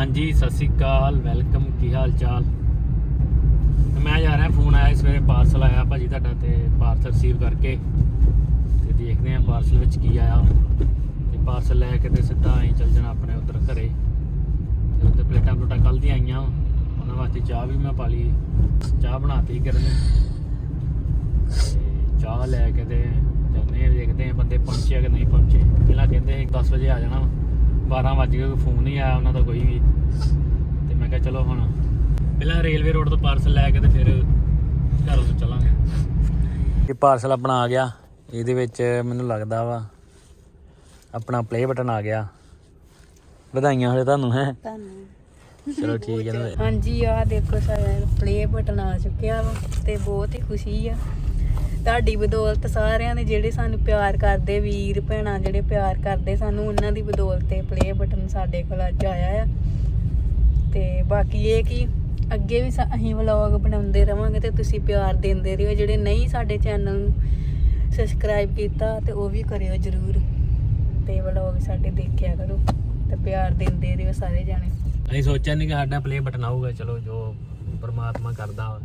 ਹਾਂਜੀ, ਸਤਿ ਸ਼੍ਰੀ ਅਕਾਲ, ਵੈਲਕਮ, ਕੀ ਹਾਲ ਚਾਲ? ਮੈਂ ਜਾ ਰਿਹਾ, ਫੋਨ ਆਇਆ ਸਵੇਰੇ, ਪਾਰਸਲ ਆਇਆ ਭਾਜੀ ਤੁਹਾਡਾ ਤੇ ਪਾਰਸਲ ਰਿਸੀਵ ਕਰਕੇ। ਤੇ ਦੇਖਦੇ ਆਂ ਪਾਰਸਲ ਵਿੱਚ ਕੀ ਆਇਆ। ਤੇ ਪਾਰਸਲ ਲੈ ਕੇ ਤੇ ਸਿੱਧਾ ਅਸੀਂ ਚੱਲ ਜਾਣਾ ਆਪਣੇ ਉਧਰ ਘਰੇ। ਤੇ ਉੱਤੇ ਪਲੇਟਾਂ ਪਲੇਟਾਂ ਕੱਲ ਦੀਆਂ ਆਈਆਂ। ਉਹਨਾਂ ਵਾਸਤੇ ਚਾਹ ਵੀ ਮੈਂ ਪਾ ਲਈ। ਚਾਹ ਬਣਾਤੀ ਕਰਨ ਤੇ ਚਾਹ ਲੈ ਕੇ ਤੇ ਜਾਂਦੇ ਆ ਦੇਖਦੇ ਆ ਬੰਦੇ ਪਹੁੰਚੇ ਕਿ ਨਹੀਂ ਪਹੁੰਚੇ। ਪਹਿਲਾਂ ਕਹਿੰਦੇ ਸੀ 10 ਵਜੇ ਆ ਜਾਣਾ। 12 ਵਜੇ ਕੋਈ ਫੋਨ ਨਹੀਂ ਆਇਆ ਉਹਨਾਂ ਦਾ ਕੋਈ ਵੀ। ਤੇ ਮੈਂ ਕਿਹਾ ਚਲੋ ਹੁਣ ਪਹਿਲਾਂ ਰੇਲਵੇ ਰੋਡ ਤੋਂ ਪਾਰਸਲ ਲੈ ਕੇ ਤੇ ਫਿਰ ਘਰੋਂ ਤੋਂ ਚਲਾਂਗੇ। ਇਹ ਪਾਰਸਲ ਆਪਣਾ ਆ ਗਿਆ। ਇਹਦੇ ਵਿੱਚ ਮੈਨੂੰ ਲੱਗਦਾ ਵਾ ਆਪਣਾ ਪਲੇ ਬਟਨ ਆ ਗਿਆ। ਵਧਾਈਆਂ ਹੋਵੇ ਤੁਹਾਨੂੰ ਹੈ? ਤੁਹਾਨੂੰ ਚਲੋ ਠੀਕ ਹੈ ਹਾਂਜੀ ਆ ਦੇਖੋ ਸਾਡਾ ਪਲੇ ਬਟਨ ਆ ਚੁੱਕਿਆ ਵਾ ਤੇ ਬਹੁਤ ਹੀ ਖੁਸ਼ੀ ਆ। ਤੁਹਾਡੀ ਬਦੌਲਤ ਸਾਰਿਆਂ ਨੇ ਜਿਹੜੇ ਸਾਨੂੰ ਪਿਆਰ ਕਰਦੇ, ਵੀਰ ਭੈਣਾਂ ਜਿਹੜੇ ਪਿਆਰ ਕਰਦੇ, ਸਾਨੂੰ ਉਹਨਾਂ ਦੀ ਬਦੌਲਤ ਤੇ ਪਲੇ ਬਟਨ ਸਾਡੇ ਕੋਲ ਅੱਜ ਆਇਆ ਆ। ਤੇ ਬਾਕੀ ਇਹ ਕਿ ਅੱਗੇ ਵੀ ਅਸੀਂ ਵਲੌਗ ਬਣਾਉਂਦੇ ਰਵਾਂਗੇ ਤੇ ਤੁਸੀਂ ਪਿਆਰ ਦਿੰਦੇ ਰਹੋ। ਜਿਹੜੇ ਨਹੀਂ ਸਾਡੇ ਚੈਨਲ ਨੂੰ ਸਬਸਕ੍ਰਾਈਬ ਕੀਤਾ ਤੇ ਉਹ ਵੀ ਕਰਿਓ ਜਰੂਰ। ਤੇ ਵਲੌਗ ਸਾਡੇ ਦੇਖਿਆ ਕਰੋ ਤੇ ਪਿਆਰ ਦਿੰਦੇ ਰਹੋ ਸਾਰੇ ਜਾਣੇ। ਅਸੀਂ ਸੋਚਿਆ ਨਹੀਂ ਕਿ ਸਾਡਾ ਪਲੇ ਬਟਨ ਆਊਗਾ, ਚਲੋ ਜੋ ਪਰਮਾਤਮਾ ਕਰਦਾ ਵਾ।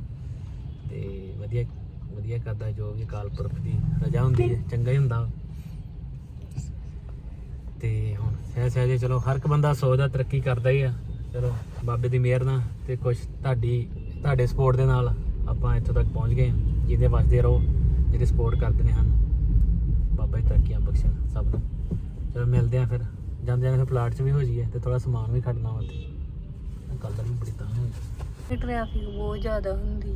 ਤੇ ਵਧੀਆ। ਵਧੀਆ ਕਰਦਾ, ਜੋ ਵੀ ਅਕਾਲ ਪੁਰਖ ਦੀ ਰਜਾ ਹੁੰਦੀ ਹੈ, ਚੰਗਾ ਹੀ ਹੁੰਦਾ। ਵਾ। ਤੇ ਹੁਣ ਸਹਿ ਸਹਿਜੇ ਚਲੋ ਹਰ ਇੱਕ ਬੰਦਾ ਸੋਚਦਾ ਤਰੱਕੀ ਕਰਦਾ ਹੀ ਆ। ਚਲੋ ਬਾਬੇ ਦੀ ਮਿਹਰ ਨਾਲ ਤੇ ਕੁਝ ਤੁਹਾਡੀ, ਤੁਹਾਡੇ ਸਪੋਰਟ ਦੇ ਨਾਲ ਆਪਾਂ ਇੱਥੋਂ ਤੱਕ ਪਹੁੰਚ ਗਏ ਜਿਹਦੇ ਵਾਸਤੇ ਰਹੋ, ਜਿਹੜੇ ਸਪੋਰਟ ਕਰਦੇ ਨੇ ਹਨ ਬਾਬਾ ਜੀ ਤਰੱਕੀਆਂ ਬਖਸ਼ਣ ਸਭ ਨੂੰ। ਚਲੋ ਮਿਲਦੇ ਆ ਫਿਰ, ਜਾਂਦੇ ਜਾਂਦੇ ਫਿਰ ਪਲਾਟ 'ਚ ਵੀ ਹੋ ਜਾਈਏ ਤੇ ਥੋੜਾ ਸਮਾਨ ਵੀ ਖੜਨਾ ਵਾ ਉੱਥੇ ਕੱਲ ਵੀ ਬੜੀ ਤਾਂ ਹੋਈ ਟ੍ਰੈਫਿਕ ਬਹੁਤ ਜ਼ਿਆਦਾ ਹੁੰਦੀ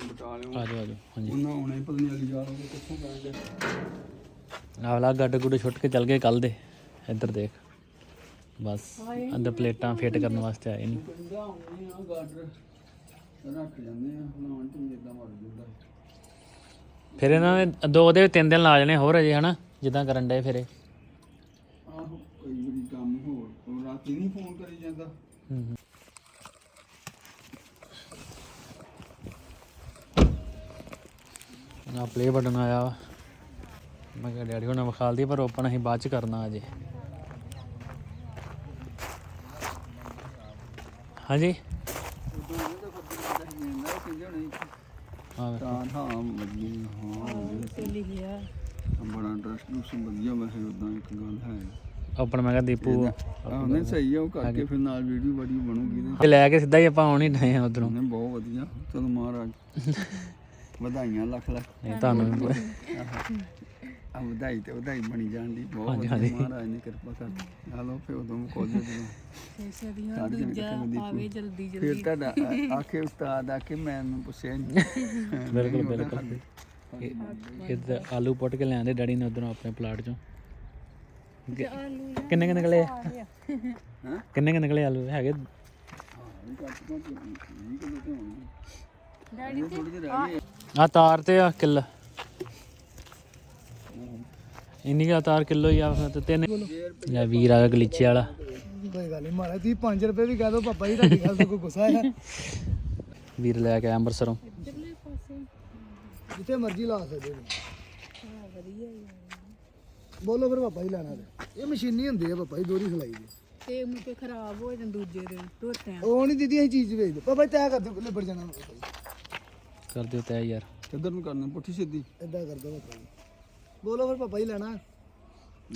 ਹੈ ਆ ਜਾਓ ਆ ਜਾਓ ਹਾਂਜੀ। ਉਹਨਾਂ ਹੁਣੇ ਪਤਾ ਨਹੀਂ ਅਲੀ ਜਾ ਰਹੇ ਕਿੱਥੋਂ ਜਾਣਗੇ ਆਵਲਾ ਗੱਡ ਗੁੱਡ ਛੁੱਟ ਕੇ ਚੱਲ ਗਏ ਕੱਲ ਦੇ। ਇੱਧਰ ਦੇਖ। ਬਸ ਅੰਦਰ ਪਲੇਟਾਂ ਫਿੱਟ ਕਰਨ ਵਾਸਤੇ ਆਏ ਨਹੀਂ ਪਿੰਡਾਂ ਹੁੰਦੇ ਆ ਗਾਡਰ ਰੱਖ ਜਾਂਦੇ ਆ ਬਣਾਉਣ ਤੇ ਜਿੱਦਾਂ ਮਰ ਜਾਂਦਾ। ਫਿਰ ਇਹਨਾਂ ਨੇ ਦੋ ਦੇ ਤਿੰਨ ਦਿਨ ਲਾ ਜਾਣੇ ਹੋਰ ਅਜੇ ਹਨਾ? ਜਿੱਦਾਂ ਕਰਨ ਡਏ ਫਿਰੇ ਆਹੋ ਕਈ ਵਾਰੀ ਕੰਮ ਹੋਰ ਉਹ ਰਾਤੀ ਨਹੀਂ ਫੋਨ ਕਰੀ ਜਾਂਦਾ। ਨਾ ਪਲੇ ਬਟਨ ਆਇਆ। ਮੈਂ ਕਿਹਾ ਡੈਡੀ ਹੁਣੇ ਵਿਖਾਲਦੀ ਪਰ ਓਪਨ ਅਸੀਂ ਬਾਅਦ ਚ ਕਰਨਾ ਅਜੇ। ਹਾਂਜੀ? ਹਾਂ। ਵੇਖੋ। ਤਾਂ ਹਾਂ ਵਧੀਆ ਹਾਂ ਤੇ ਲਿਖਿਆ ਬੜਾ ਇੰਟਰਸਟ ਨੂੰ ਵਧੀਆ ਵੈਸੇ ਉਦਾਂ ਇੱਕ ਗੱਲ ਹੈ। ਓਪਨ ਮੈਂ ਕਿਹਾ ਦੀਪੂ ਆਹ ਨਹੀਂ ਸਹੀ ਆ ਉਹ ਕਰਕੇ ਫਿਰ ਨਾਲ ਵੀਡੀਓ ਬੜੀ ਬਣੂਗੀ ਤੇ ਤੇ ਲੈ ਕੇ ਸਿੱਧਾ ਹੀ ਆਪਾਂ ਆਉਣ ਹੀ ਡਏ ਆ ਉਧਰੋਂ। ਉਹਨੇ ਬਹੁਤ ਵਧੀਆ। ਚਲੋ ਮਹਾਰਾਜ। ਵਧਾਈਆਂ ਲੱਖ ਲੱਖ। ਨਹੀਂ ਤੁਹਾਨੂੰ ਵੀ ਆ ਵਧਾਈ ਤੇ ਵਧਾਈ ਬਣੀ ਜਾਣ ਦੀ ਬਹੁਤ ਹਾਂਜੀ, ਵਧੀਆ ਹਾਂਜੀ। ਮਹਾਰਾਜ ਨੇ ਕਿਰਪਾ ਕਰ ਆ ਲੋ ਫਿਰ ਉਦੋਂ ਕੋਲ ਸਾਰੇ ਜਣੇ ਦੂਜਾ ਇਕੱਠੇ ਦੀਪੂ। ਆਵੇ ਜਲਦੀ ਫਿਰ ਜਲਦੀ। ਤੁਹਾਡਾ ਆ- ਆਖੇ ਉਸਤਾਦ ਆ ਕੇ ਮੈਨੂੰ ਪੁੱਛਿਆ ਨਹੀਂ ਬਿਲਕੁਲ ਬਿਲਕੁਲ। ਇਹ- ਇਹ ਆਲੂ ਪੁੱਟ ਕੇ ਲਿਆਂਦੇ ਡੈਡੀ ਨੇ ਉਧਰੋਂ ਆਪਣੇ ਪਲਾਟ ਚੋਂ। ਕਿ- ਕਿੰਨੇ ਕਿ ਨਿਕਲੇ ਆ? ਹਾਂ? ਕਿੰਨੇ ਕਿ ਨਿਕਲੇ ਆਲੂ? ਹੈਗੇ? ਆ ਤਾਰ ਤੇ ਆ ਕਿੱਲ। ਇੰਨੀ ਕੁ ਤਾਰ ਕਿਲੋ ਹੀ ਆ ਫਿਰ ਤੇ ਤਿੰਨ ਲੈ ਵੀਰ ਆ ਗਲੀਚੇ ਵਾਲਾ। ਕੋਈ ਗੱਲ ਨਹੀਂ ਮਾਰਾ ਤੁਸੀਂ 5 ਰੁਪਏ ਵੀ ਕਹਿ ਦੋ ਪਾਪਾ ਜੀ ਤੁਹਾਡੀ ਗੱਲ ਤੋਂ ਕੋਈ ਗੁੱਸਾ ਹੈ ਵੀਰ ਲੈ ਕੇ ਆਇਆ ਅੰਮ੍ਰਿਤਸਰੋਂ। ਜਿੱਥੇ ਮਰਜ਼ੀ ਲਾ ਸਕਦੇ ਹੋ। ਬੋਲੋ ਫਿਰ ਪਾਪਾ ਜੀ ਲੈਣਾ ਤੇ। ਇਹ ਮਸ਼ੀਨੀ ਹੁੰਦੀ ਹੈ ਪਾਪਾ ਜੀ ਦੋਰੀ ਸਲਾਈ ਦੀ। ਤੇ ਮੁੜ ਕੇ ਖਰਾਬ ਹੋ ਜਾਣ ਦੂਜੇ ਦਿਨ ਧੋਤੇ ਆ ਉਹ ਨਹੀਂ ਦੀਦੀ ਅਸੀਂ ਚੀਜ਼ ਵੇਚ ਦੋ। ਪਾਪਾ ਜੀ ਤੈਅ ਕਰ ਦਿਓ ਲਿਬੜ ਜਾਣਾ। ਕਰ ਦਿਓ ਤੈ ਯਾਰ। ਕਿੱਧਰ ਨੂੰ ਕਰਨਾ? ਪੁੱਠੀ ਸਿੱਧੀ। ਇਦਾਂ ਕਰ ਦੋ ਜੀ ਬੋਲੋ ਫਿਰ ਪਾਪਾ ਜੀ ਲੈਣਾ।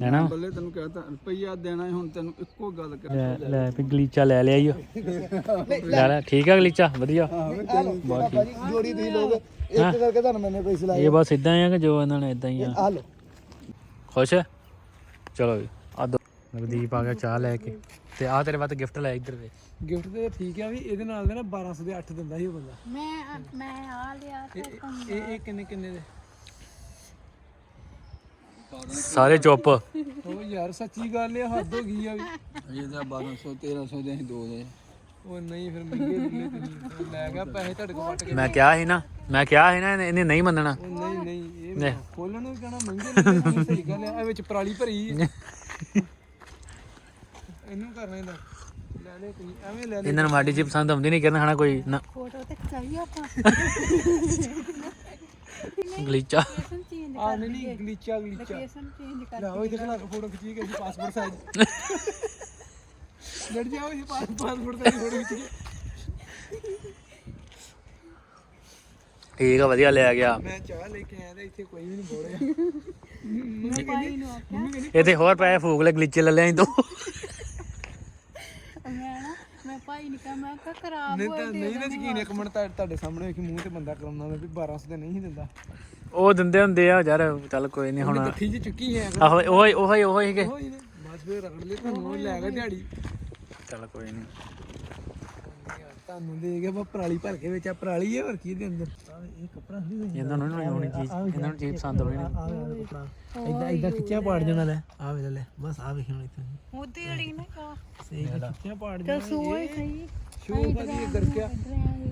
ਹੈਨਾ ਬੱਲੇ ਤੈਨੂੰ ਕਹਤਾ ਰੁਪਈਆ ਦੇਣਾ ਹੈ, ਹੁਣ ਤੈਨੂੰ ਇੱਕੋ ਗੱਲ ਕਰ ਲੈ ਲੈ ਵੀ ਗਲੀਚਾ ਲੈ ਲਿਆ ਈਓ ਲੈ। ਲੈ ਠੀਕ ਆ ਗਲੀਚਾ? ਵਧੀਆ। ਪਾਪਾ ਜੀ ਜੋੜੀ ਦੀ ਲੋਕ ਇੱਕ ਕਰਕੇ ਤੁਹਾਨੂੰ ਮੈਨੇ ਪੈਸੇ ਲਾਏ ਇਹ ਬਸ ਇਦਾਂ ਹੀ ਆ ਕਿ ਜੋ ਇਹਨਾਂ ਨੇ ਇਦਾਂ ਹੀ ਆ। ਆ ਖੁਸ਼ ਹੈ ਚਲੋ ਦੋ ਨਵਦੀਪ ਆ ਗਿਆ ਚਾਹ ਲੈ ਕੇ। ਤੇ ਆ ਤੇਰੇ ਵਾਸਤੇ ਗਿਫਟ ਲੈ ਇੱਧਰ ਦੇ। ਗਿਫਟ ਤੇ ਠੀਕ ਆ ਵੀ ਇਹਦੇ ਨਾਲ ਦੇ ਨਾ 1200 ਦੇ 8 ਦਿੰਦਾ ਸੀ ਉਹ ਬੰਦਾ। ਮੈਂ ਮੈਂ ਆ ਲਿਆ ਤੇ ਇਹ ਇਹ ਕਿੰਨੇ ਕਿੰਨੇ ਦੇ? ਸਾਰੇ ਚੁੱਪ। ਉਹ ਯਾਰ ਸੱਚੀ ਗੱਲ ਹੈ ਹੱਦ ਹੋ ਗਈ ਆ ਵੀ। ਇਹ ਤਾਂ 1200 1300 ਦੇ ਅਸੀਂ ਦੋ ਦੇ। ਉਹ ਨਹੀਂ ਫਿਰ ਮਹਿੰਗੇ ਦਿਲੇ ਤੁਸੀਂ ਲੈ ਗਿਆ ਪੈਸੇ ਤੁਹਾਡੇ ਕੋਲ ਵੱਟ ਕੇ ਮੈਂ ਕਿਹਾ ਸੀ ਨਾ ਮੈਂ ਕਿਹਾ ਸੀ ਨਾ ਇਹਨੇ- ਨਹੀਂ ਮੰਨਣਾ। ਨਹੀਂ ਨਹੀਂ ਇਹ। ਖੋਲਣ ਨੂੰ ਕਹਿਣਾ ਮਹਿੰਗੇ ਦਿਲੇ ਸਹੀ ਗੱਲ ਹੈ ਇਹ ਵਿੱਚ ਪਰਾਲੀ ਭਰੀ ਹੈ। ਇਹਨੂੰ ਕਰਨਾ ਇਹਦਾ। ਲੈ ਲੈ ਤੁਸੀਂ ਐਵੇਂ ਲੈ ਲੈ। ਇਹਨਾਂ ਨੂੰ ਮਾੜੀ ਜੀ ਪਸੰਦ ਆਉਂਦੀ ਨਹੀਂ ਕਰਨ ਹਨਾ ਕੋਈ? ਨਾ। ਫੋਟੋ ਤੇ ਖਿਚਾਈ ਆਪਾਂ। ਗਲੀਚਾ। ਆ ਨਹੀਂ ਨਹੀਂ ਗਲੀਚਾ ਗਲੀਚਾ। ਲੋਕੇਸ਼ਨ ਚੇਂਜ ਕਰ ਲੈ ਉਹ ਇੱਥੇ ਖਲਾ ਫੋਟੋ ਖਿੱਚੀ ਗਈ ਪਾਸਪੋਰਟ ਸਾਈਜ਼ ਲੜ ਜਾਓ ਇਹ ਪਾਸ ਪਾਸਪੋਰਟ ਦਾ ਫੋਟੋ ਖਿੱਚ ਕੇ ਠੀਕ ਆ ਵਧੀਆ ਲਿਆ ਗਿਆ। ਮੈਂ ਚਾਹ ਲੈ ਕੇ ਆਇਆ ਤੇ ਇੱਥੇ ਕੋਈ ਵੀ ਨਹੀਂ ਕਹਿੰਦੀ ਇਹਦੇ ਹੋਰ ਪੈਸੇ ਫੂਕ ਲੈ ਗਲੀਚੇ ਲੈ ਲਿਆ ਮੈਂ ਭਾਈ ਨੇ ਕਿਹਾ ਮੈਂ ਕਿਹਾ ਖਰਾਬ ਨਹੀਂ ਤਾਂ ਨਹੀਂ ਤਾਂ ਯਕੀਨ ਇੱਕ ਮਿੰਟ ਤੁਹਾਡੇ ਤੁਹਾਡੇ ਸਾਹਮਣੇ ਵੇਖੀ ਮੂੰਹ ਤੇ ਬੰਦਾ ਕਰਾਉਣਾ ਵੀ 1200 ਤੇ ਨਹੀਂ ਦਿੰਦਾ। ਉਹ ਦਿੰਦੇ ਹੁੰਦੇ ਆ ਯਾਰ ਚੱਲ ਕੋਈ ਨਹੀਂ ਹੁਣ। ਗੱਠੀ ਜੀ ਚੁੱਕੀ ਹੈ। ਆਹੋ ਉਹ ਉਹ ਉਹ ਹੀ ਕਿ ਹੋਈ ਨੇ। ਬਸ ਫੇਰ ਰਗੜ ਲਈ ਤੁਹਾਨੂੰ ਲੈ ਗਿਆ ਦਿਹਾੜੀ। ਚੱਲ ਕੋਈ ਨਹੀਂ। ਤੁਹਾਨੂੰ ਦੇ ਕੇ ਬਾ ਪਰਾਲੀ ਭਰ ਕੇ ਵਿੱਚ ਆ ਪਰਾਲੀ ਹੈ ਹੋਰ ਕੀ ਦੇ ਅੰਦਰ? ਆਹ ਇਹ ਕਪੜਾ ਨਹੀਂ ਇਹਨਾਂ ਨੂੰ ਨਹੀਂ ਹੋਣੀ ਚੀਜ਼। ਇਹਨਾਂ ਨੂੰ ਚੀਜ਼ ਪਸੰਦ ਹੋਣੀ ਨਹੀਂ ਇਦਾਂ ਇਦਾਂ ਖਿੱਚਿਆ ਪਾੜ ਜਾਣਾ ਲੈ। ਆ ਵੇ ਲੈ ਬਸ ਆ ਵੇਖ ਹੁਣ ਇੱਥੇ ਉਹਦੀ ਅੜੀ ਨਾ ਕਾ ਸਹੀ ਖਿੱਚਿਆ ਪਾੜ ਤੇ ਜਾਣਾ ਸੋਏ ਸਹੀ ਸ਼ੋ ਬਾਜੀ ਇਹ ਗਰਕਿਆ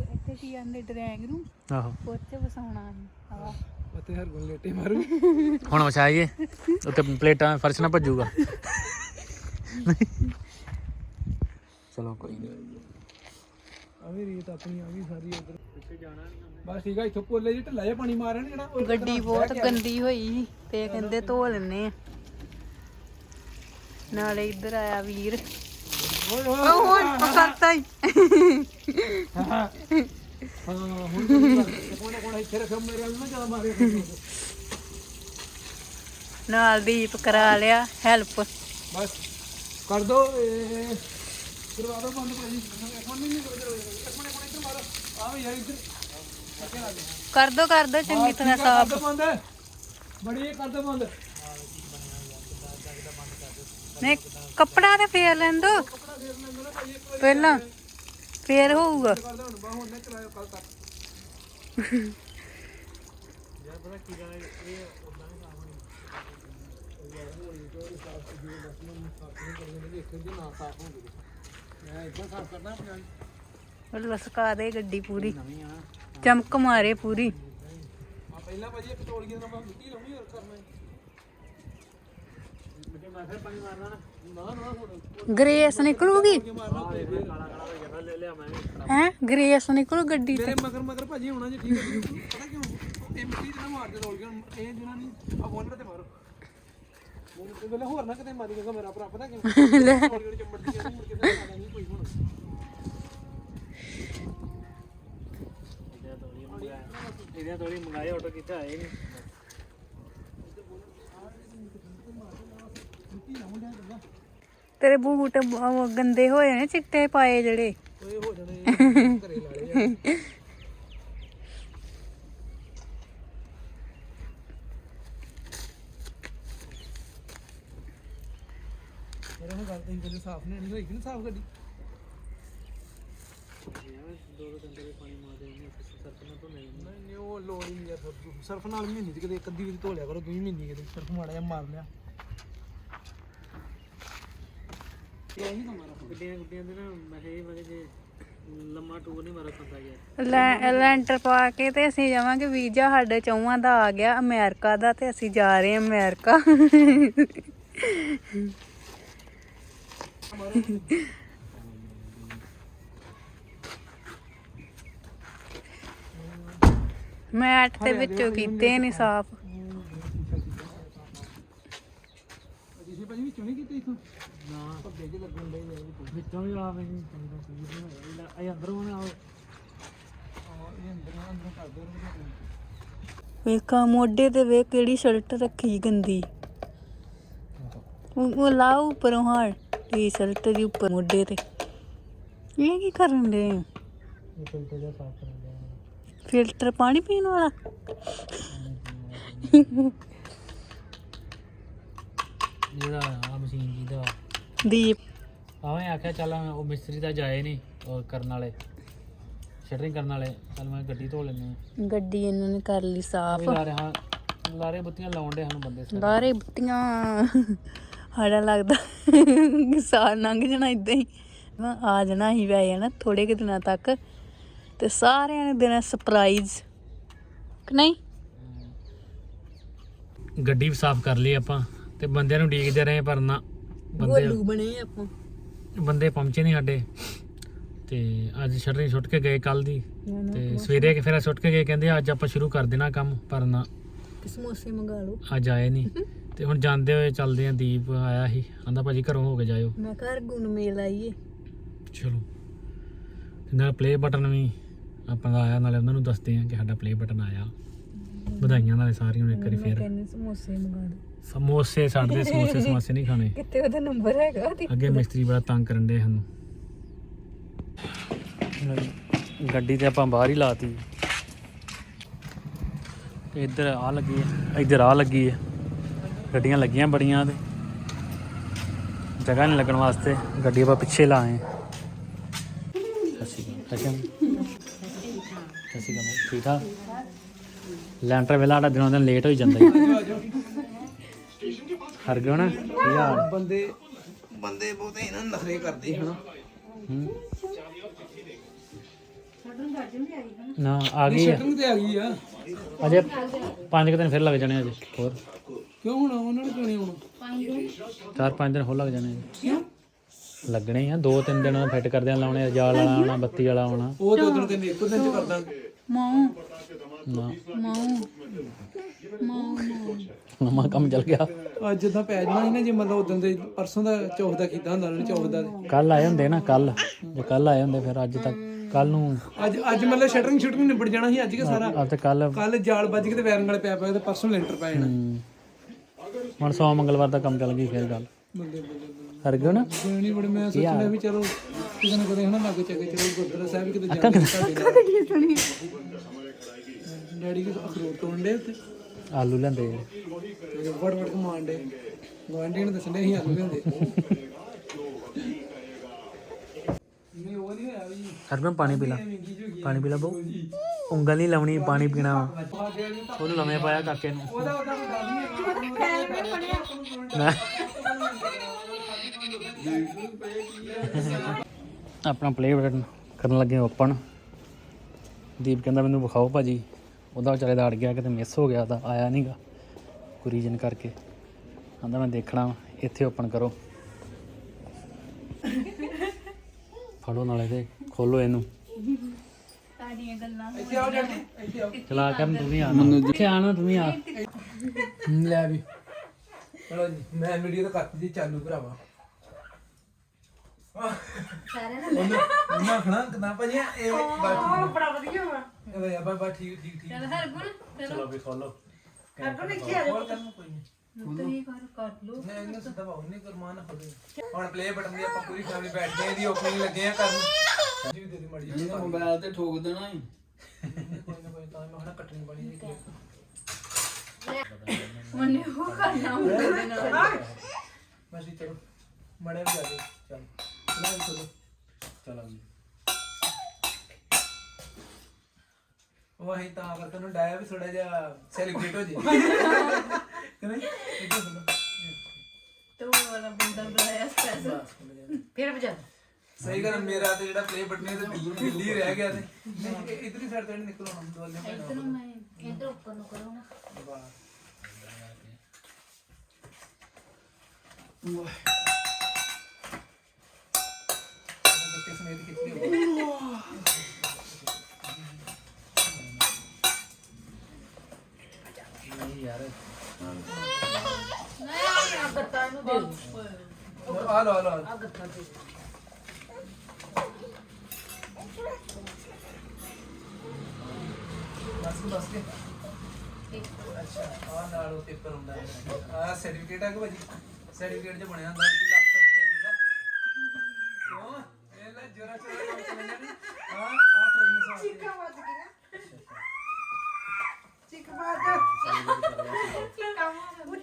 ਇੱਥੇ ਕੀ ਆਂਦੇ ਡਰੈਂਗ ਨੂੰ? ਆਹੋ। ਉੱਥੇ ਵਸਾਉਣਾ ਹਾਂ। ਉੱਤੇ ਹਰ ਗੁਣ ਲੇਟੇ ਮਾਰੂ। ਹੁਣ ਵਛਾਈਏ ਉੱਤੇ ਪਲੇਟਾਂ ਫਰਸ਼ ਨਾ ਭੱਜੂਗਾ। ਚਲੋ ਕੋਈ ਨਹੀਂ ਵੀ ਰੀਤ ਆਪਣੀ ਆ ਵੀ ਸਾਰੀ ਉਧਰ ਪਿੱਛੇ ਜਾਣਾ ਬਸ ਠੀਕ ਆ ਇੱਥੋਂ ਪੋਲੇ ਜੀ ਢਿੱਲਾ ਜਿਹਾ ਪਾਣੀ ਮਾਰਨ ਜਿਹੜਾ ਉਹ ਗੱਡੀ ਬਹੁਤ ਗੰਦੀ ਹੋਈ ਤੇ ਕਹਿੰਦੇ ਧੋ ਲੈਨੇ ਆ। ਨਾਲੇ ਇੱਧਰ ਆਇਆ ਵੀਰ। ਓਏ ਓਏ ਪਕੜਤਾ ਹੀ ਹਾਂ। ਹੁਣ ਕੋਣ ਕੋਣ ਇੱਥੇ ਰੱਖੋ ਮੇਰੇ ਵੱਲ ਨਾ ਜ਼ਿਆਦਾ ਮਾਰੇ ਨਾਲ ਦੀਪ ਕਰਾ ਲਿਆ ਹੈਲਪ ਬਸ ਕਰ ਦੋ ਇਹ ਕਰਵਾ ਦੋ ਬੰਦ ਨਹੀਂ ਕਰੋ ਇੱਕ ਮਿੰਟ ਇੱਧਰ ਮਾਰੋ। ਆ ਵੀ ਯਾਰ ਇੱਧਰ। ਅੱਗੇ ਲਾ ਦੇ ਕਰ ਦੋ ਕਰ ਦੋ ਚੰਗੀ ਤਰ੍ਹਾਂ ਸਾਫ਼ ਕਰ ਦੋ ਬੰਦ। ਬੜੀ ਕਰ ਦੋ ਬੰਦ। ਨਹੀਂ ਕੱਪੜਾ ਤੇ ਫੇਰ ਲੈਣ ਦੋ। ਪਹਿਲਾਂ ਫੇਰ ਹੋਊਗਾ। ਕਰ ਲਸਕਾ ਦੇ ਗੱਡੀ ਪੂਰੀ। ਚਮਕ ਮਾਰੇ ਪੂਰੀ। ਆ ਪਹਿਲਾਂ ਭਾਜੀ ਇੱਕ ਤੋਲੀਏ ਦਾ ਮਿੱਟੀ ਲਾਉਣੀ ਹੋਰ ਕਰਨਾ ਗ੍ਰੇਸ ਨਿਕਲੂਗੀ? ਹੈ? ਗ੍ਰੇਸ ਨਿਕਲੂ ਗੱਡੀ ਤੇ। ਮਗਰ ਮਗਰ ਭਾਜੀ ਹੋਣਾ ਜੇ ਠੀਕ ਹੈ ਪਤਾ ਕਿਉਂ? ਇਹ ਮਿੱਟੀ ਜਿਹੜਾ ਮਾਰਦੇ ਰੋਲ ਗਿਆ ਇਹ ਜਿਹੜਾ ਨਹੀਂ ਆ ਬੋਨਟ ਤੇ ਮਾਰੋ। ਤੇ ਵੇਲੇ ਹੋਰ ਨਾ ਕਿਤੇ ਮਾਰੀ ਜਾਗਾ ਮੇਰਾ ਭਰਾ ਪਤਾ ਕਿਉਂ ਲੈ ਥੋੜੀ ਜਿਹੀ ਚੰਬੜਦੀ ਜਾਂਦੀ ਮੁੜ ਕੇ ਤਾਂ ਪਤਾ ਨਹੀਂ ਕੋਈ ਹੁਣ ਇਹਦੀਆਂ ਥੋੜੀ ਮੰਗਾਏ ਆਰਡਰ ਕੀਤਾ ਆਏ ਨਹੀਂ ਤੇਰੇ ਬੂਟ ਗੰਦੇ ਹੋਏ ਨੇ ਚਿੱਟੇ ਪਾਏ ਜਿਹੜੇ। ਓਏ ਹੋ ਜਾਣੇ। ਘਰੇ ਲਾ ਲਏ ਯਾਰ ਮੇਰਾ ਹੁਣ ਗੱਲ ਤੇ ਕਿਤੇ ਸਾਫ਼ ਨਹੀਂ ਹੋਈ ਕਿ ਸਾਫ਼ ਗੱਡੀ? ਦੋ ਦੋ ਘੰਟੇ ਦੇ ਪਾਣੀ ਮਾਰਦੇ ਨੇ ਸਰਫ ਨਾਲ ਧੋਣੇ ਨਹੀਂ ਨਹੀਂ ਉਹ ਲੋੜ ਹੀ ਨਹੀਂ ਯਾਰ ਸਰਫ- ਸਰਫ ਨਾਲ ਮਹੀਨੇ ਚ ਕਿਤੇ ਇੱਕ ਅੱਧੀ ਵਾਰੀ ਧੋ ਲਿਆ ਕਰੋ ਦੂਜੀ ਮਹੀਨੇ ਕਿਤੇ ਸਰਫ ਮਾੜਾ ਜਿਹਾ ਮਾਰ ਲਿਆ। ਇਹ ਹੀ ਤੁਹਾਡਾ ਗੱਡੀਆਂ ਗੁੱਡੀਆਂ ਦੇ ਨਾ ਮੈਂ ਇਹ ਵਾਲੇ ਜੇ ਲੰਮਾ ਟੂਰ ਨਹੀਂ ਮਾਰਾ ਸਕਦਾ ਯਾਰ। ਲੈ ਲੈਂਟਰ ਪਾ ਕੇ ਤੇ ਅਸੀਂ ਜਾਵਾਂਗੇ ਵੀਜ਼ਾ ਸਾਡੇ ਚੌਵਾਂ ਦਾ ਆ ਗਿਆ ਅਮਰੀਕਾ ਦਾ ਤੇ ਅਸੀਂ ਜਾ ਰਹੇ ਹਾਂ ਅਮਰੀਕਾ। ਮੈਟ ਦੇ ਵਿੱਚੋਂ ਕੀਤੇ ਨਹੀਂ ਸਾਫ਼। ਜੀ ਭਾਜੀ ਵਿੱਚੋਂ ਨਹੀਂ ਕੀਤੀ ਇਥੋਂ? ਨਾ। ਭੱਬੇ ਚ ਲੱਗਣ ਦੇ ਯਾਰ ਵਿੱਚੋਂ ਵੀ ਆਵੇ ਨਹੀਂ ਚਾਹੀਦਾ ਸੂਰ ਨਹੀਂ ਹੋਇਆ ਇਹ ਅੰਦਰੋਂ ਨਾ ਆਓ। ਵੇਖਾ ਮੋਢੇ ਤੇ ਵੇਖ ਕਿਹੜੀ ਸ਼ਰਟ ਰੱਖੀ ਗੰਦੀ। ਉਹ ਲਾਓ ਉੱਪਰੋਂ ਹਾਰ। ਟੀ ਸ਼ਰਟ ਦੀ ਉੱਪਰ ਮੋਢੇ ਤੇ। ਇਹ ਕੀ ਕਰਨ ਦੇ ਫਿਲਟਰ ਜਿਹਾ ਸਾਫ਼ ਕਰਨ ਦਾ ਫਿਲਟਰ ਪਾਣੀ ਪੀਣ ਵਾਲਾ। ਇਹਦਾ ਆ ਮਸ਼ੀਨ ਜੀ ਦਾ। ਦੀਪ। ਆਵੇਂ ਆਖਿਆ ਚੱਲ ਉਹ ਮਿਸਤਰੀ ਤਾਂ ਜਾਏ ਨਹੀਂ ਉਹ ਕਰਨ ਵਾਲੇ। ਸ਼ਟਰਿੰਗ ਕਰਨ ਵਾਲੇ ਚੱਲ ਮੈਂ ਗੱਡੀ ਧੋ ਆ ਗੱਡੀ ਇਹਨਾਂ ਨੇ ਕਰ ਲਈ ਸਾਫ਼। ਲਾਰੇ ਹਾਂ ਲਾਰੇ ਬੱਤੀਆਂ ਲਾਉਣ ਦੇ ਸਾਨੂੰ ਬੰਦੇ ਸਾਰੇ। ਲਾਰੇ ਬੁੱਤੀਆਂ। ਸਾਡਾ ਲੱਗਦਾ ਸਾਲ ਲੰਘ ਜਾਣਾ ਇਦਾਂ ਹੀ। ਨਾ ਆ ਜਾਣਾ ਹੀ ਵੈ ਜਾਣਾ ਥੋੜੇ ਕਿ ਦਿਨਾਂ ਤੱਕ। ਤੇ ਸਾਰਿਆਂ ਨੇ ਦੇਣਾ ਸਰਪ੍ਰਾਈਜ਼ ਕਿ ਨਹੀਂ? ਗੱਡੀ ਵੀ ਸਾਫ਼ ਕਰ ਲਈ ਆਪਾਂ ਤੇ ਬੰਦਿਆਂ ਨੂੰ ਡੀਕਦੇ ਰਹੇ ਪਰ ਨਾ ਬੰਦੇ ਗੋਲੂ ਬਣੇ ਆਪਾਂ। ਬੰਦੇ ਪਹੁੰਚੇ ਨਹੀਂ ਸਾਡੇ। ਤੇ ਅੱਜ ਸ਼ਟਰਿੰਗ ਸੁੱਟ ਕੇ ਗਏ ਕੱਲ ਦੀ। ਤੇ ਸਵੇਰੇ ਕਿ ਫਿਰ ਸੁੱਟ ਕੇ ਗਏ ਕਹਿੰਦੇ ਅੱਜ ਆਪਾਂ ਸ਼ੁਰੂ ਕਰ ਦੇਣਾ ਕੰਮ ਪਰ ਨਾ ਸਮੋਸੇ ਮੰਗਾ ਲਓ। ਅੱਜ ਆਏ ਨਹੀਂ। ਤੇ ਹੁਣ ਜਾਂਦੇ ਹੋਏ ਚੱਲਦੇ ਆ ਦੀਪ ਆਇਆ ਸੀ ਆਂਦਾ ਭਾਜੀ ਘਰੋਂ ਹੋ ਕੇ ਜਾਇਓ। ਮੈਂ ਘਰ ਗੁਣ ਮੇਲ ਆਈਏ। ਚਲੋ। ਤੇ ਨਾਲ ਪਲੇ ਬਟਨ ਵੀ ਆਪਾਂ ਦਾ ਆਇਆ ਨਾਲੇ ਉਹਨਾਂ ਨੂੰ ਦੱਸਦੇ ਆ ਕਿ ਸਾਡਾ ਪਲੇ ਬਟਨ ਆਇਆ। ਵਧਾਈਆਂ ਨਾਲੇ ਸਾਰਿਆਂ ਨੂੰ ਇੱਕ ਵਾਰੀ ਫੇਰ। ਕਹਿੰਦੇ ਸਮੋਸੇ ਮੰਗਾ ਦੋ। ਸਮੋਸੇ ਸਮੋਸੇ ਸਮੋਸੇ ਨਹੀਂ ਖਾਣੇ। ਕਿੱਥੇ ਉਹਦਾ ਨੰਬਰ ਹੈਗਾ? ਉਹਦੀ ਅੱਗੇ ਮਿਸਤਰੀ ਬੜਾ ਤੰਗ ਕਰਨ ਦੇ ਸਾਨੂੰ। ਗੱਡੀ ਤੇ ਆਪਾਂ ਬਾਹਰ ਹੀ ਲਾਤੀ। ਤੇ ਇੱਧਰ ਆ ਲੱਗੀ ਹੈ ਇੱਧਰ ਆ ਲੱਗੀ ਹੈ ਗੱਡੀਆਂ ਲੱਗੀਆਂ ਬੜੀਆਂ ਤੇ। ਜਗ੍ਹਾ ਨਹੀਂ ਲੱਗਣ ਵਾਸਤੇ ਗੱਡੀ ਆਪਾਂ ਪਿੱਛੇ ਲਾਏ ਅਸੀਂ ਅਸ਼ਮ ਅਸੀਂ ਕਹਾਂ ਠੀਕ ਠਾਕ? ਲੈਂਟਰ ਵੇਲਾ ਸਾਡਾ ਦਿਨੋਂ ਦਿਨ ਲੇਟ ਹੋਈ ਜਾਂਦਾ ਹੈ ਹਰ ਗਿਆ ਨਾ ਹਾਲ? ਬੰਦੇ ਬੰਦੇ ਬਹੁਤੇ ਇਹਨਾਂ ਨਖਰੇ ਕਰਦੇ ਹਨਾ। ਨਾ ਆ ਗਈ ਹੈ ਸ਼ਟਰਿੰਗ ਤੇ ਆ ਗਈ ਆ। ਅਜੇ ਪੰਜ ਕੁ ਦਿਨ ਫਿਰ ਲੱਗ ਜਾਣੇ ਅਜੇ ਹੋਰ। ਕਿਉਂ ਹੁਣ ਉਹਨਾਂ ਨੂੰ ਕਿਉਂ ਨਹੀਂ ਆਉਣਾ? ਚਾਰ ਪੰਜ ਦਿਨ ਹੋਰ ਲੱਗ ਜਾਣੇ ਅਜੇ ਲੱਗਣੇ ਹੀ ਆ ਦੋ ਤਿੰਨ ਦਿਨ ਫਿੱਟ ਕਰਦਿਆਂ ਲਾਉਣੇ ਜਾਲ ਵਾਲਾ ਆਉਣਾ ਬੱਤੀ ਵਾਲਾ ਆਉਣਾ। ਉਹ ਦੋ ਦਿਨ ਤੇ ਇੱਕੋ ਦਿਨ ਚ ਕਰ ਦਾਂਗੇ ਮਾਂ ਨਾ ਮਾਂ ਮਾਂ ਨਵਾਂ ਕੰਮ ਚੱਲ ਗਿਆ। ਅੱਜ ਜਦੋਂ ਪੈ ਜਾਣਾ ਸੀ ਨਾ ਜੇ ਮਤਲਬ ਉਦੋਂ ਦੇ ਪਰਸੋਂ ਦਾ ਚੌਥ ਦਾ ਕੀਤਾ ਹੁੰਦਾ ਉਹਨਾਂ ਨੇ ਚੌਥ ਦਾ। ਕੱਲ ਆਏ ਹੁੰਦੇ ਨਾ ਕੱਲ। ਜੇ ਕੱਲ ਆਏ ਹੁੰਦੇ ਫਿਰ ਅੱਜ ਤੱਕ ਕੱਲ ਨੂੰ ਅੱਜ ਅੱਜ ਮਤਲਬ ਸ਼ਟਰਿੰਗ ਸ਼ੂਟਿੰਗ ਨਿਬੜ ਜਾਣਾ ਸੀ ਅੱਜ ਕੇ ਸਾਰਾ? ਅੱਜ ਕੱਲ ਕੱਲ ਜਾਲ ਵੱਜ ਕੇ ਤੇ ਵੈਰਨ ਵਾਲੇ ਪੈ ਪਏ ਤੇ ਪਰਸੋਂ ਲੈਂਟਰ ਪੈ ਜਾਣਾ। ਹੁਣ ਸੋਮ ਮੰਗਲਵਾਰ ਦਾ ਕੰਮ ਚੱਲ ਗਈ ਫਿਰ ਗੱਲ। ਬੰਦੇ ਬੰਦੇ ਹਰ ਗਿਆ ਨਾ? ਕੋਈ ਨਹੀਂ ਬੜੇ ਮੈਂ ਸੋਚਿਆ ਵੀ ਚਲੋ ਕਿਸੇ ਨਾ ਕਦੇ ਹਨਾ ਲੱਗ ਚੱਕੇ ਚਲੋ ਗੁਰਦੁਆਰਾ ਸਾਹਿਬ ਕਿਤੇ ਜਾਂਦੇ ਤੁਹਾਡੇ ਨਾਲ। ਡੈਡੀ ਕੇ ਅਖਰੋਟ ਤੋੜਦੇ ਉੱਤੇ ਆਲੂ ਲੈਂਦੇ ਵੜ ਵੜ ਕਮਾਂਡੇ ਗਵਾਂਢੀ ਨੂੰ ਦੱਸਣੇ ਅਸੀਂ ਆਲੂ ਲਿਆਂਦੇ। ਨਹੀਂ ਹੋਇਆ ਵੀ। ਪਾਣੀ ਪੀ ਲਾ। ਮਹਿੰਗੀ ਪਾਣੀ ਪੀ ਲਾ ਬਹੁ ਉਂਗਲ ਨਹੀਂ ਲਾਉਣੀ ਪਾਣੀ ਪੀਣਾ ਉਹਨੂੰ ਲੰਮੇ ਪਾਇਆ ਕਾਕੇ ਨੂੰ। ਉਹਦਾ ਉਹਦਾ ਆਪਣਾ ਪਲੇ ਬਟਨ ਕਰਨ ਲੱਗੇ ਓਪਨ ਦੀਪ ਕਹਿੰਦਾ ਮੈਨੂੰ ਵਿਖਾਓ ਭਾਜੀ। ਉਹਦਾ ਵਿਚਾਰੇ ਦਾ ਅੜ ਗਿਆ ਕਿਤੇ ਮਿਸ ਹੋ ਗਿਆ ਤਾਂ ਆਇਆ ਨਹੀਂਗਾ ਕੋਈ ਰੀਜਨ ਕਰਕੇ। ਕਹਿੰਦਾ ਮੈਂ ਦੇਖਣਾ ਇੱਥੇ ਓਪਨ ਕਰੋ। ਫੜੋ ਨਾਲੇ ਤੇ ਖੋਲੋ ਇਹਨੂੰ। ਤੁਹਾਡੀਆਂ ਗੱਲਾਂ ਇੱਥੇ ਆਓ ਡੈਡੀ ਇੱਥੇ ਆਓ। ਚਲਾ ਕਰਨ ਤੂੰ ਵੀ ਆਣਾ ਇੱਥੇ ਆਣਾ ਤੂੰ ਵੀ ਆ। ਲੈ ਵੀ। ਚਲੋ ਜੀ ਮੈਂ ਵੀਡੀਓ ਤਾਂ ਕਰਤੀ ਜੀ ਚਾਲੂ ਭਰਾਵਾ। ਉਹਨੇ ਉਹਨਾਂ ਖਣਾ ਕਿਦਾਂ ਭਾਜੀ? ਇਹ ਬਾਤ ਬੜਾ ਵਧੀਆ ਵਾ ਇਹ ਬਾ ਬਾ ਠੀਕ ਠੀਕ ਠੀਕ। ਚਲੋ ਵੀ ਖੋਲੋ। ਹੋਰ ਕਰਨ ਕੋਈ ਨਹੀਂ ਤੁਸੀਂ ਕਰ ਕਰ ਲੋ ਨਹੀਂ ਇਹਨੂੰ ਸਿੱਧਾ ਬਾਹਰ ਨਹੀਂ ਕਰਮਾਨ ਖੋਲੇ ਹੁਣ ਪਲੇ ਬਟਨ ਦੀ ਆਪਾਂ ਪੂਰੀ ਫੈਮਿਲੀ ਬੈਠ ਗਏ ਇਹਦੀ ਓਪਨਿੰਗ ਲੱਗੇ ਆ ਕਰਨ ਜੀ ਦੇ ਦੇ ਮੜੀ ਜੀ ਮੋਬਾਈਲ ਤੇ ਠੋਕ ਦੇਣਾ ਹੀ ਕੋਈ ਨਾ ਕੋਈ ਤਾਂ ਮੈਂ ਹਣਾ ਕੱਟਣੀ ਬਣੀ ਜੀ ਉਹਨੇ ਉਹ ਕਰਨਾ ਉਹਦੇ ਨਾਲ ਬਸ ਜੀ ਚਲੋ ਮੜੇ ਵੀ ਜਾ ਦੇ ਚਲ। ਚਲੋ। ਚਲੋ ਚਲੋ ਜੀ ਉਹ ਅਸੀਂ ਤਾਂ ਕਰਕੇ ਉਹਨੂੰ ਡਾਇਆ ਵੀ ਥੋੜਾ ਜਿਹਾ ਸੈਲੀਬ੍ਰੇਟ ਹੋ ਜੇ ਇੱਦਾਂ ਸੁਣੋ ਤੇ ਉਹ ਵਾਲਾ ਬੰਦਾ ਬੁਲਾਇਆ ਸਪੈਸ਼ਲ ਫਿਰ ਵਜਾ। ਸਹੀ ਗੱਲ ਮੇਰਾ ਤੇ ਜਿਹੜਾ ਪਲੇ ਬਟਨ ਹੈ ਤੇ ਦਿੱਲੀ ਰਹਿ ਗਿਆ ਤੇ। ਇਧਰ ਹੀ ਸਾਈਡ ਤੋਂ ਨਿਕਲ ਆਉਣਾ ਦੋਲੇ ਪੈਣਾ ਮੈਂ ਇਧਰ ਉੱਪਰ ਨੂੰ ਕਰੋ ਨਾ ਵਾਹ ਸਮੇਤ ਖਿੱਚ ਲਿਓ ਯਾਰ ਆ ਲੋ ਆ ਲੋ ਆ ਬਸ ਬਸ ਕੇ ਅੱਛਾ ਆ ਨਾਲ ਉਹ ਪੇਪਰ ਹੁੰਦਾ ਆ ਸਰਟੀਫਿਕੇਟ ਆ ਕਿ ਭਾਜੀ ਸਰਟੀਫਿਕੇਟ ਚ ਬਣਿਆ ਹੁੰਦਾ ਕਿ ਲੱਖ ਸਬਸਕ੍ਰਾਈਬਰ ਦਾ ਕਿਉਂ ਇਹ ਲੈ ਜੋਰਾ ਚੋਰਾ ਕੰਮ ਚੱਲਣਾ ਨਹੀਂ ਆ ਆ ਟ੍ਰੇਨਿੰਗ ਸਾਲ ਚੀਕਾ ਵੱਜ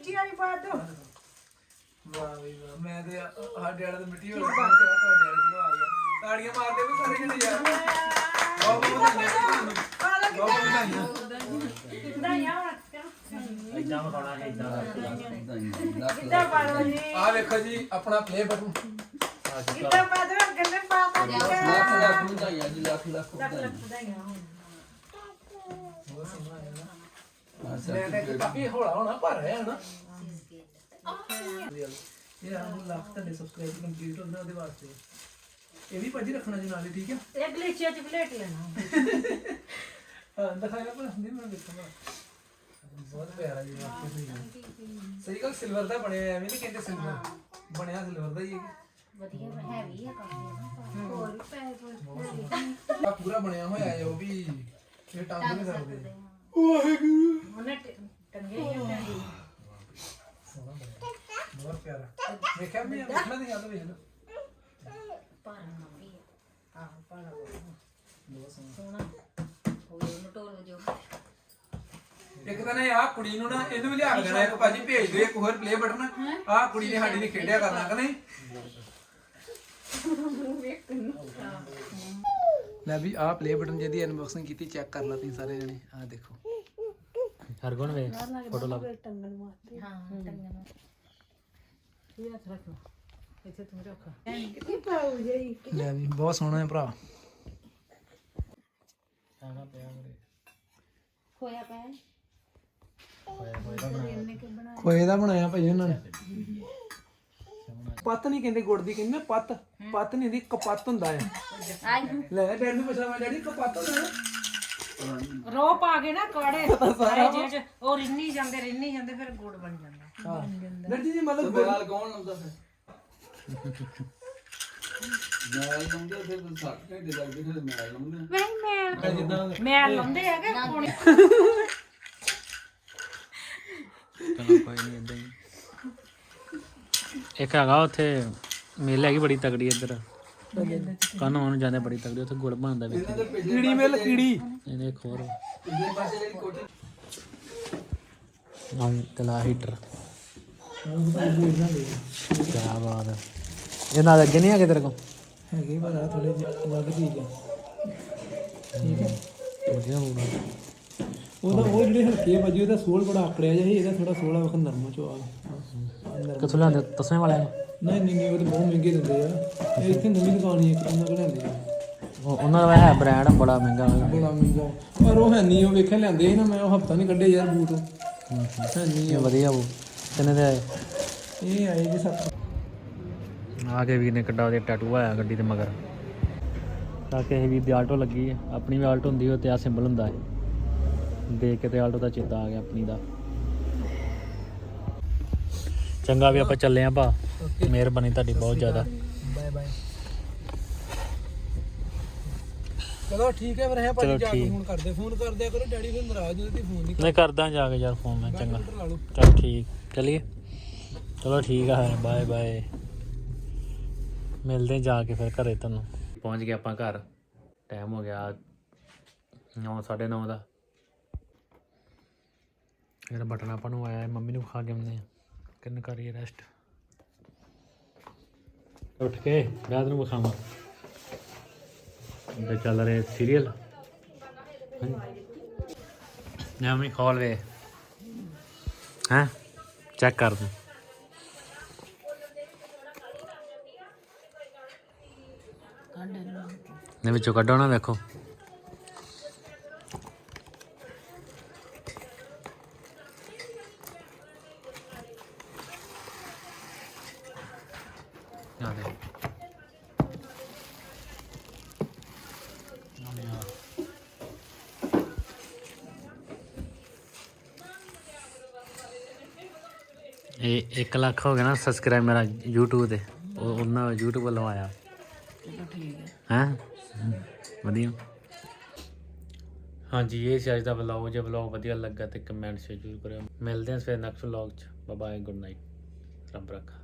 ਗਿਆ ਵਾਹ ਬਈ ਵਾਹ ਮੈਂ ਤੇ ਸਾਡੇ ਵਾਲਾ ਤੇ ਮਿੱਟੀ ਹੋ ਗਿਆ ਤੁਹਾਡੇ ਵਾਲੇ ਚਲੋ ਆ ਗਿਆ। ਤਾੜੀਆਂ ਮਾਰਦੇ ਵੀ ਸਾਰੇ ਜਣੇ ਯਾਰ। ਬਹੁਤ ਬਹੁਤ ਤੁਹਾਨੂੰ। ਬਹੁਤ ਬਹੁਤ ਵਧਾਈਆਂ। ਇਦਾਂ ਵਿਖਾਉਣਾ ਹੈ ਇਦਾਂ ਆ ਵੇਖੋ ਜੀ ਆਪਣਾ ਪਲੇ ਬਟਨ ਲੱਖ ਲੱਖ ਵਧਾਈਆਂ ਜੀ ਲੱਖ ਲੱਖ ਵਧਾਈਆਂ। ਮੈਂ ਤਾਂ ਕਾਫੀ ਹੌਲਾ ਹੋਣਾ ਪਰ ਹੈ ਨਾ ਇਹ ਆ ਲੱਖ ਤੁਹਾਡੇ ਸਬਸਕ੍ਰਾਈਬ ਕੰਪਲੀਟ ਹੁੰਦਾ ਉਹਦੇ ਵਾਸਤੇ। ਇਹ ਵੀ ਭਾਜੀ ਰੱਖਣਾ ਜੀ ਨਾਲੇ ਠੀਕ ਹੈ ਇਹ ਗਲੇਚੀਆ ਚ ਪਲੇਟ ਲੈਣਾ। ਹਾਂ ਦਿਖਾਇਆ ਪਰ ਨਹੀਂ ਮੈਂ ਦੇਖਾਂਗਾ ਬਹੁਤ ਪਿਆਰਾ ਜੀ ਵਾਕਈ ਸਹੀ ਸਹੀ ਗੱਲ ਸਿਲਵਰ ਦਾ ਬਣਿਆ ਐਵੇਂ ਨਹੀਂ ਕਹਿੰਦੇ ਸਿਲਵਰ ਬਣਿਆ ਸਿਲਵਰ ਦਾ ਹੀ ਹੈ ਵਧੀਆ ਹੈਵੀ ਆ ਕਾਫੀ। ਹੋਰ ਵੀ ਪੈਸੇ ਆ ਪੂਰਾ ਬਣਿਆ ਹੋਇਆ ਹੈ ਉਹ ਵੀ। ਇਹ ਟੰਗ ਨਹੀਂ ਸਕਦੇ ਉਹਨੇ ਟੰਗੇ ਹੀ ਆ ਬਹੁਤ ਪਿਆਰਾ। ਦੇਖਿਆ ਵੀ ਦੇਖਣਾ ਨਹੀਂ ਆਦਾ ਵੇਖ ਲਓ ਪਾਣਾ ਵੀ ਆ। ਆਹ ਬਹੁਤ ਸੋਹਣਾ। ਇੱਕ ਤਾਂ ਨੇ ਆ ਕੁੜੀ ਨੂੰ ਨਾ ਇਹਨੂੰ ਵੀ ਲਿਆ ਕੇ ਦੇਣਾ ਇੱਕ ਭਾਜੀ ਭੇਜ ਦਿਓ ਇੱਕ ਹੋਰ ਪਲੇ ਬਟਨ ਆ ਕੁੜੀ ਨੇ ਸਾਡੀ ਨੇ ਖੇਡਿਆ ਕਰਨਾ ਕਿ ਨਹੀਂ? ਲੈ ਵੀ ਆ ਪਲੇ ਬਟਨ ਜਿਹਦੀ ਅਨਬਾਕਸਿੰਗ ਕੀਤੀ ਚੈੱਕ ਕਰ ਲਾ ਤੁਸੀਂ ਸਾਰੇ ਜਣੇ। ਆ ਦੇਖੋ। ਹਰਗੁਣ ਵੇ ਫੋਟੋ ਲਾ। ਟੰਗਣ ਵਾਸਤੇ। ਹਾਂ ਟੰਗਣਾ ਲੈ। ਵੀ ਬਹੁਤ ਸੋਹਣਾ ਹੈ ਭਰਾ। ਖੋਇਆ ਪੈ ਖੋਏ ਦਾ ਬਣਾਇਆ ਭਾਈ ਉਹਨਾਂ ਨੇ। ਪੱਤ ਨਹੀਂ ਕਹਿੰਦੇ ਗੁੜ ਦੀ ਕਹਿੰਦੇ ਪੱਤ। ਪੱਤ ਨਹੀਂ ਦੀ ਕਪੱਤ ਹੁੰਦਾ ਹੈ ਆਈ ਲੈ ਡੈਡੀ ਨੂੰ ਪੁੱਛਣਾ ਮੈਂ ਡੈਡੀ ਕਪੱਤ ਹੁੰਦਾ ਹੈ ਰੋ ਪਾ ਕੇ ਨਾ ਕਾੜੇ। ਸਾਰੇ ਚ ਉਹ ਰਿੰਨੀ ਜਾਂਦੇ ਰਿੰਨੀ ਜਾਂਦੇ ਫਿਰ ਗੁੜ ਬਣ ਜਾਂਦਾ। ਡੈਡੀ ਜੀ ਮਤਲਬ ਮੈਲ ਕੌਣ ਲਾਉਂਦਾ ਫਿਰ? ਮੈਲ ਲਾਉਂਦੇ ਫਿਰ 60 ਘੰਟੇ ਲੱਗਦੇ ਫਿਰ ਮੈਲ ਲਾਉਂਦੇ ਮੈਂ ਲਾਉਂਦੇ ਹੈਗੇ ਕੋਣੀ ਕੋਈ ਨਹੀਂ ਇਦਾਂ ਹੀ। ਇੱਕ ਹੈਗਾ ਉੱਥੇ ਮੇਲ ਹੈਗੀ ਬੜੀ ਤਗੜੀ ਇੱਧਰ। ਕੰਨ ਨੂੰ ਜਾਂਦੇ ਬੜੀ ਤਗੜੀ ਉੱਥੇ ਗੁੜ ਬਣਦਾ ਵੇਖੀ ਕੀੜੀ ਮਿਲ ਕੀੜੀ ਇਹਨੇ ਇੱਕ ਹੋਰ। ਹਾਂ ਤਲਾ ਹੀਟਰ। ਬਾਤ ਹੈ। ਇਹ ਨਾਲ ਅੱਗੇ ਨਹੀਂ ਹੈਗੇ ਤੇਰੇ ਕੋਲ? ਹੈਗੇ ਆ ਥੋੜੇ ਜਿਹੇ ਅਲੱਗ ਚੀਜ਼ ਆ। ਵਧੀਆ ਹੋਊਗਾ ਉਹਦਾ ਉਹ ਜਿਹੜੇ ਹਲਕੇ ਵਜੇ ਉਹਦਾ ਸੋਲ ਬੜਾ ਆਕੜਿਆ ਜਿਹਾ ਸੀ ਇਹਦਾ ਥੋੜਾ ਸੋਲਾ ਵਖ ਨਰਮ ਚੋ ਆ। ਕਿੱਥੋਂ ਲਿਆਂਦੇ ਤਸਵੇਂ ਵਾਲਿਆਂ ਨੂੰ ਨਹੀਂ ਨਹੀਂ ਨਹੀਂ ਉਹ ਤਾਂ ਬਹੁਤ ਮਹਿੰਗੇ ਦਿੰਦੇ ਆ। ਇਹ ਇੱਥੇ ਨਵੀਂ ਦੁਕਾਨ ਹੀ ਇੱਕ ਉਹਨਾਂ ਕੋਲ ਲੈਂਦੇ ਆ। ਉਹ- ਉਹਨਾਂ ਦਾ ਹੈ ਬ੍ਰਾਂਡ ਬੜਾ ਮਹਿੰਗਾ। ਹੋਇਆ ਬੜਾ ਮਹਿੰਗਾ। ਪਰ ਉਹ ਹੈ ਨਹੀਂ ਉਹ ਵੇਖਿਆ ਲੈਂਦੇ ਸੀ ਨਾ ਮੈਂ ਉਹ ਹਫਤਾ ਨਹੀਂ ਕੱਢੇ ਯਾਰ ਬੂਟ। ਹੈ ਨਹੀਂ ਇਹ ਵਧੀਆ ਉਹ ਕਿੰਨੇ ਦੇ ਆਏ? ਇਹ ਆਏ ਜੀ ਸੱਤ। ਆ ਕੇ ਵੀਰ ਨੇ ਕੱਢਾ ਉਹਦੇ ਟੈਟੂ ਆਇਆ ਗੱਡੀ ਦੇ ਮਗਰ। ਤਾਂ ਕਿ ਇਹ ਵੀਰ ਦੀ ਆਲਟੋ ਲੱਗੀ ਹੈ। ਆਪਣੀ ਵੀ ਆਲਟੋ ਹੁੰਦੀ ਉਹ ਤੇ ਆ ਸਿੰਬਲ ਹੁੰਦਾ ਹੈ। ਦੇਖ ਕੇ ਤੇ ਆਲਟੋ ਦਾ ਚੇਤਾ ਆ ਗਿਆ ਆਪਣੀ ਦਾ। ਚੰਗਾ ਵੀ ਆਪਾਂ ਚੱਲੇ ਆਂ ਭਾ। ਮਿਹਰਬਾਨੀ ਤੁਹਾਡੀ ਬਹੁਤ ਜ਼ਿਆਦਾ। ਬਾਏ ਬਾਏ ਚਲੋ ਠੀਕ ਹੈ ਫਿਰ ਹੈ ਭਾਜੀ ਜਾ ਕੇ। ਫੋਨ ਕਰਦੇ। ਫੋਨ ਕਰਦਿਆ ਕਰੋ ਡੈਡੀ ਫਿਰ ਨਾਰਾਜ਼ ਹੁੰਦੇ ਤੇ ਫੋਨ ਨਹੀਂ ਨਹੀਂ ਕਰਦਾ ਜਾ ਕੇ ਯਾਰ ਫੋਨ ਮੈਂ ਚੰਗਾ। ਚਲ ਠੀਕ ਚਲਿਏ। ਚਲੋ ਠੀਕ ਆ ਬਾਏ ਬਾਏ ਮਿਲਦੇ ਜਾ ਕੇ ਫਿਰ ਘਰੇ ਤੁਹਾਨੂੰ। ਪਹੁੰਚ ਗਏ ਆਪਾਂ ਘਰ। ਟਾਈਮ ਹੋ ਗਿਆ 9:30 ਦਾ। ਇਹਦਾ ਬਟਨ ਆਪਾਂ ਨੂੰ ਆਇਆ ਮੰਮੀ ਨੂੰ ਖਾ ਕੇ ਆਉਂਦੇ ਆ। ਕਿੰਨ ਕਰੀਏ ਰੈਸਟ ਉੱਠ ਕੇ ਬਾਅਦ ਨੂੰ ਵਿਖਾਵਾਂ। ਤੇ ਚੱਲ ਰਹੇ ਸੀਰੀਅਲ ਨਾਮੀ ਖੋਲ ਵੇ। ਹੈਂ? ਚੈੱਕ ਕਰ ਦੂੰ ਨੇ ਵਿੱਚੋਂ ਕੱਢੋ ਨਾ ਵੇਖੋ। ਆ ਦੇ। ਇਹ 1 ਲੱਖ ਹੋ ਗਿਆ ਨਾ ਸਬਸਕ੍ਰਾਈਬ ਮੇਰਾ YouTube ਤੇ। ਉਹ ਉਹਨਾਂ YouTube ਵੱਲੋਂ ਆਇਆ। ਚਲੋ ਠੀਕ ਹੈ। ਹਾਂ? ਵਧੀਆ। ਹਾਂਜੀ ਇਹ ਸੀ ਅੱਜ ਦਾ ਵਲੌਗ ਜੇ ਵਲੌਗ ਵਧੀਆ ਲੱਗਾ ਤੇ ਕਮੈਂਟ ਸ਼ੇਅਰ ਜ਼ਰੂਰ ਕਰਿਓ। ਮਿਲਦੇ ਹਾਂ ਫਿਰ ਨੈਕਸਟ ਵਲੌਗ ਚ। ਬਾਏ ਗੁੱਡ ਨਾਈਟ ਰੱਬ ਰੱਖਾ।